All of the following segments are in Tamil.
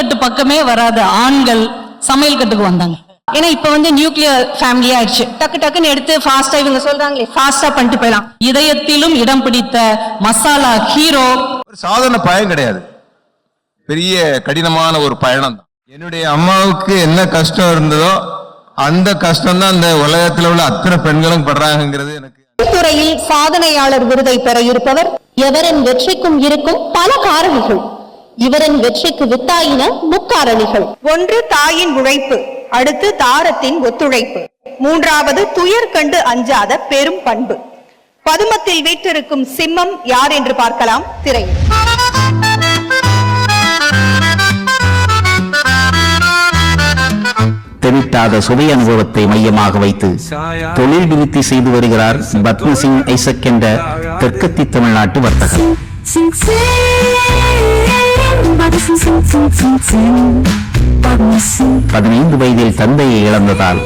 கட்டு பக்கமே வராத. ஆண்கள் சமையல் கட்டுக்கு வந்தாங்க. ஏன்னா இப்ப வந்து நியூக்ளியர் ஃபேமிலி ஆயிடுச்சு. டக்கு டக்குன்னு எடுத்து ஃபாஸ்டா இவங்க சொல்றாங்களே ஃபாஸ்டா பண்ணிட்டு போயிடலாம். இதயத்திலும் இடம் பிடித்த மசாலா ஹீரோ. ஒரு சாதாரண பயணம் கிடையாது. பெரிய கடினமான ஒரு பயணம் தான். என்னுடைய அம்மாவுக்கு என்ன கஷ்டம் இருந்ததோ அந்த கஷ்டம் தான் இந்த உலகத்துல உள்ள அத்தனை பெண்களும் படுறாங்கிறது எனக்கு துறையில் சாதனையாளர் விருதை பெற இருப்பவர் எவரின் வெற்றிக்கும் இருக்கும் பல காரணிகள். இவரின் வெற்றிக்கு வித்தாயின முக்காரணிகள் ஒன்று தாயின் உழைப்பு அடுத்து தாரத்தின் ஒத்துழைப்பு மூன்றாவது துயர் கண்டு அஞ்சாத பெரும் பண்பு பதுமத்தில் வீற்றிருக்கும் சிம்மம் யார் என்று பார்க்கலாம் திரையில் தெவிட்டாத சுவை அனுபவத்தை மையமாக வைத்து தொழில் விருத்தி செய்து வருகிறார் பத்மசிங் ஐசக் என்ற தெற்கத்தி தமிழ்நாட்டு வர்த்தகர் பதினைந்து வயதில் தந்தையை இழந்ததால்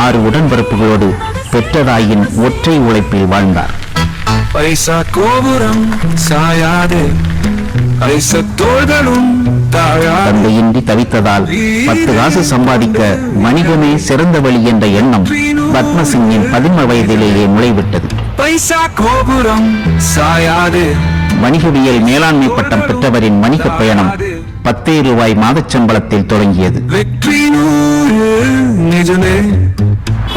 ஆறு உடன்பிறப்புகளோடு பெற்றதாயின் ஒற்றை உழைப்பில் வாழ்ந்தார். பைசா கோபுரம் சாயாது தந்தையின்றி தவித்ததால் பத்து காசு சம்பாதிக்க வணிகமே சிறந்த வழி என்ற எண்ணம் பத்மசிங்கின் பதின்ம வயதிலேயே முளைவிட்டது. பைசா கோபுரம் சாயாது. வணிகவியல் மேலாண்மை பட்டம் பெற்றவரின் வணிக பயணம் பத்தே ரூபாய் மாதச் சம்பளத்தில் தொடங்கியது. வெற்றி நூறு நிஜமே.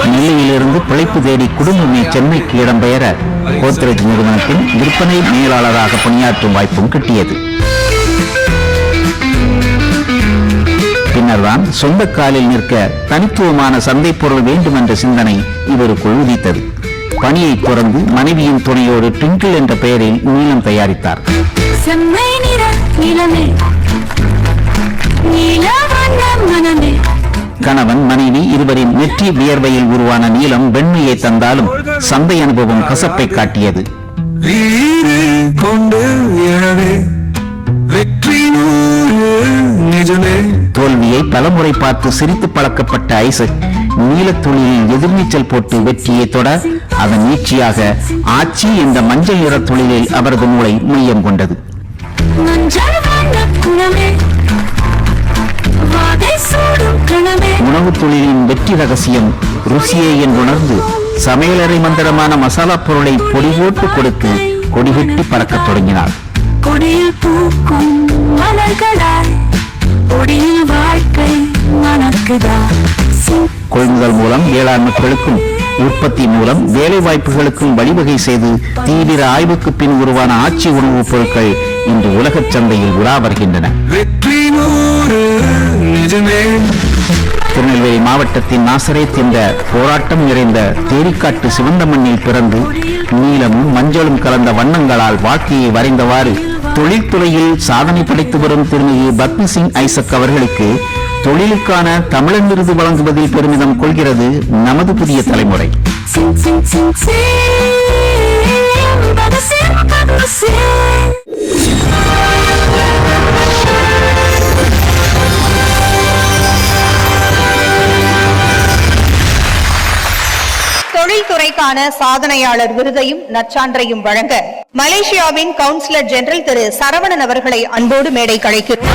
நெல்லையிலிருந்து பிழைப்பு தேடி குடும்பமே சென்னைக்கு இடம்பெயர கோத்ரேஜ் நிறுவனத்தின் விற்பனை மேலாளராக பணியாற்றும் வாய்ப்பும் கிட்டியது. பின்னர்தான் சொந்த காலில் நிற்க தனித்துவமான சந்தை பொருள் வேண்டும் என்ற சிந்தனை இவருக்குள் உதித்தது. பணியை துறந்து மனைவியின் துணையோடு ட்விங்கிள் என்ற பெயரில் நீளம் தயாரித்தார். கணவன் மனைவி இருவரின் நெற்றி வியர்வையில் உருவான நீளம் வெண்மையை தந்தாலும் சந்தை அனுபவம் கசப்பை காட்டியது. தோல்வியை பலமுறை பார்த்து சிரித்து பழக்கப்பட்ட ஐசக் நீலத் எதிர்நீச்சல் போட்டு வெற்றியை தொட அதன் நீட்சியாக ஆட்சி என்ற மஞ்சள் நிற தொழிலில் அவரது மூளை மையம் கொண்டது. உணவுத் தொழிலின் வெற்றி ரகசியம் ருசியே என்றுணர்ந்து சமையலறை மந்திரமான மசாலா பொருளை பொடி போட்டு கொடுத்து கொடிகட்டி பறக்கத் தொடங்கினார் கொடியில் பூக்கும் மலர்களாய் கொடியில் வாழ்க்கை கொள்முதல் மூலம் வேளாண் மக்களுக்கும் உற்பத்தி மூலம் வேலை வாய்ப்புகளுக்கும் வழிவகை செய்து தீவிர ஆய்வுக்கு பின் உருவான ஆட்சி உணவுப் பொருட்கள் இன்று உலகச் சந்தையில் உலா வருகின்றன. திருநெல்வேலி மாவட்டத்தின் நாசரேத் என்ற போராட்டம் நிறைந்த தேரிக்காட்டு சிவந்த மண்ணில் பிறந்து நீலமும் மஞ்சளும் கலந்த வண்ணங்களால் வாழ்க்கையை வரைந்தவாறு தொழில்துறையில் சாதனை படைத்து வரும் திருமிகு பத்மசிங் ஐசக் அவர்களுக்கு தொழிலுக்கான தமிழன் விருது வழங்குவதில் பெருமிதம் கொள்கிறது நமது புதிய தலைமுறை தொழில்துறைக்கான சாதனையாளர் விருதையும் நற்சான்றையும் வழங்க மலேசியாவின் கவுன்சிலர் ஜெனரல் திரு சரவணன் அவர்களை அன்போடு மேடை கழைக்கிறோம்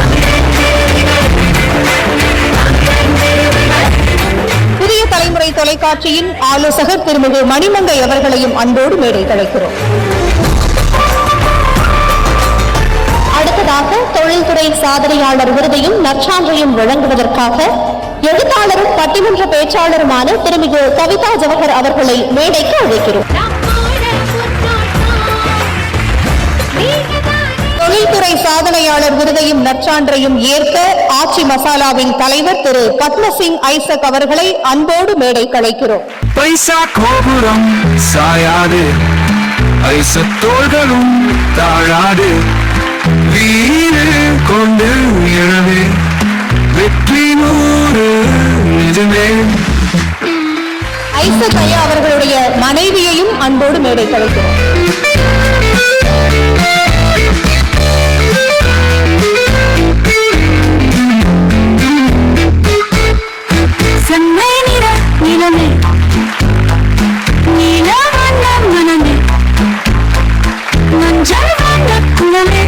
புதிய தலைமுறை தொலைக்காட்சியின் ஆலோசகர் திருமிகு மணிமங்கை அவர்களையும் அன்போடு மேடை கழிக்கிறோம் அடுத்ததாக தொழில்துறை சாதனையாளர் விருதையும் நற்சான்றையும் வழங்குவதற்காக எழுத்தாளரும் பட்டிமன்ற பேச்சாளருமான திருமிகு கவிதா ஜவஹர் அவர்களை மேடைக்கு அழைக்கிறோம். தொழில்துறை சாதனையாளர் விருதையும் நற்சான்றையும் ஏற்க ஆச்சி மசாலாவின் தலைவர் திரு பத்மசிங் ஐசக் அவர்களை அன்போடு மேடை கழைக்கிறோம் பைசா கோபுரம் சாயாது தோள்களும் தாழாது வீடு கொண்டு எழவே ஐயா அவர்களுடைய மனைவியையும் அன்போடு மேடை கழைக்கிறோம் செம்மை நிற நிலமே நீல வண்ண மனமே மஞ்சள் வண்ண குணமே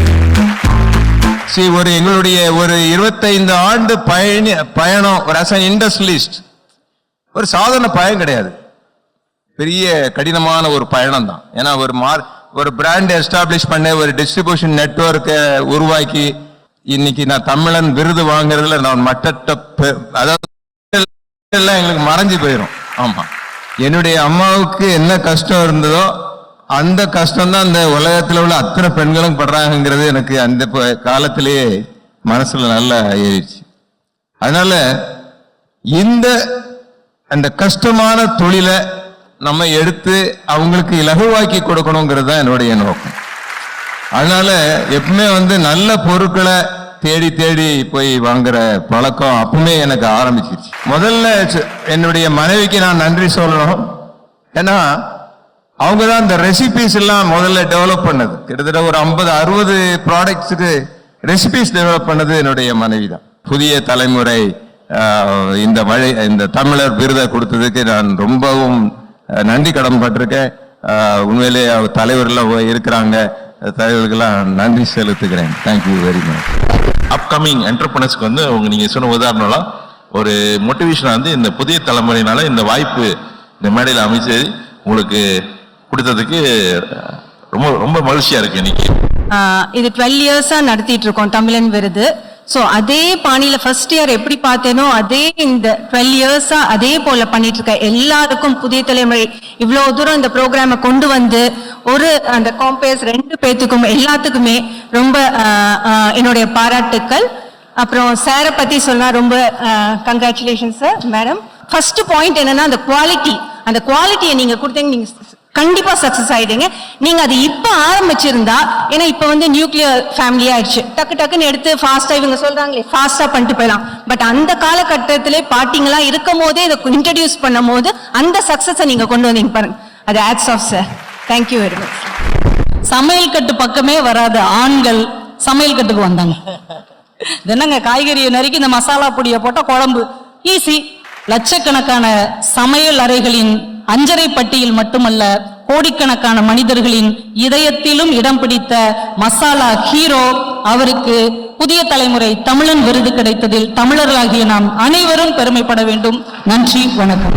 சரி ஒரு எங்களுடைய ஒரு இருபத்தைந்து ஆண்டு பயணி பயணம் ஒரு அஸ் இண்டஸ்ட்ரியலிஸ்ட் ஒரு சாதாரண பயணம் கிடையாது. பெரிய கடினமான ஒரு பயணம் தான் ஏன்னா ஒரு மார் ஒரு பிராண்ட் எஸ்டாப்ளிஷ் பண்ண ஒரு டிஸ்ட்ரிபியூஷன் நெட்வொர்க்கை உருவாக்கி இன்னைக்கு நான் தமிழன் விருது வாங்குறதுல நான் மற்ற அதாவது எல்லாம் எங்களுக்கு மறைஞ்சு போயிடும் ஆமா. என்னுடைய அம்மாவுக்கு என்ன கஷ்டம் இருந்ததோ அந்த கஷ்டம் தான் அந்த உலகத்தில் உள்ள அத்தனை பெண்களும் படுறாங்கங்கிறது எனக்கு அந்த ப- காலத்திலேயே மனசுல நல்லா ஏறிடுச்சு. அதனால இந்த அந்த கஷ்டமான தொழிலை நம்ம எடுத்து அவங்களுக்கு இலகுவாக்கி கொடுக்கணுங்கிறது தான் என்னுடைய நோக்கம். அதனால எப்பவுமே வந்து நல்ல பொருட்களை தேடி தேடி போய் வாங்குற பழக்கம் அப்பவுமே எனக்கு ஆரம்பிச்சிருச்சு. முதல்ல ச- என்னுடைய மனைவிக்கு நான் நன்றி சொல்லணும். ஏன்னா அவங்க தான் இந்த ரெசிபிஸ் எல்லாம் முதல்ல டெவலப் பண்ணது. கிட்டத்தட்ட ஒரு ஐம்பது அறுபது ப்ராடக்ட்ஸுக்கு ரெசிபிஸ் டெவலப் பண்ணது என்னுடைய மனைவி தான். புதிய தலைமுறை இந்த மழை இந்த தமிழர் விருதை கொடுத்ததுக்கு நான் ரொம்பவும் நன்றி கடன் பட்டிருக்கேன். உண்மையிலே அவர் தலைவர்லாம் இருக்கிறாங்க. தலைவர்களுக்கெல்லாம் நன்றி செலுத்துகிறேன். Thank you very much upcoming என்டர்பிரனர்ஸ்க்கு வந்து உங்க நீங்க சொன்ன உதாரணம்லாம் ஒரு மோட்டிவேஷனாக வந்து இந்த புதிய தலைமுறையினால இந்த வாய்ப்பு இந்த மேடையில் அமைச்சு உங்களுக்கு கொடுத்ததுக்கு ரொம்ப ரொம்ப மகிழ்ச்சியா இருக்கு இன்னைக்கு. இது டுவெல் இயர்ஸா நடத்திட்டு இருக்கோம் தமிழன் விருது. ஸோ அதே பாணியில் ஃபர்ஸ்ட் இயர் எப்படி பார்த்தேனோ அதே இந்த டுவெல் இயர்ஸாக அதே போல் பண்ணிட்டு இருக்க எல்லாருக்கும் புதிய தலைமுறை இவ்வளோ தூரம் இந்த ப்ரோக்ராமை கொண்டு வந்து ஒரு அந்த காம்பேஸ் ரெண்டு பேத்துக்கும் எல்லாத்துக்குமே ரொம்ப என்னுடைய பாராட்டுக்கள். அப்புறம் சாரை பற்றி சொன்னால் ரொம்ப congratulation sir madam first point என்னன்னா அந்த குவாலிட்டி அந்த குவாலிட்டியை நீங்க கொடுத்தீங்க நீங்க கண்டிப்பா சக்சஸ் ஆயிடுங்க நீங்க அது இப்ப ஆரம்பிச்சிருந்தா ஏன்னா இப்ப வந்து நியூக்ளியர் ஃபேமிலி ஆயிடுச்சு. டக்கு டக்குன்னு எடுத்து ஃபாஸ்டா இவங்க சொல்றாங்களே ஃபாஸ்டா பண்ணிட்டு போயிடலாம். பட் அந்த காலகட்டத்திலே பாட்டிங்களா இருக்கும் போதே இதை இன்ட்ரடியூஸ் பண்ணும் போது அந்த சக்சஸை நீங்க கொண்டு வந்தீங்க பாருங்க. அது hats off sir thank you very much சமையல் கட்டு பக்கமே வராத ஆண்கள் சமையல் கட்டுக்கு வந்தாங்க. என்னங்க காய்கறியை நறுக்கி இந்த மசாலா பொடியை போட்டால் குழம்பு. ஈஸி லட்சக்கணக்கான சமையல் அறைகளின் அஞ்சரை பட்டியில் மட்டுமல்ல கோடிக்கணக்கான மனிதர்களின் இதயத்திலும் இடம் பிடித்த மசாலா ஹீரோ அவருக்கு புதிய தலைமுறை தமிழன் விருது கிடைத்ததில் தமிழர்களாகிய நாம் அனைவரும் பெருமைப்பட வேண்டும். நன்றி வணக்கம்.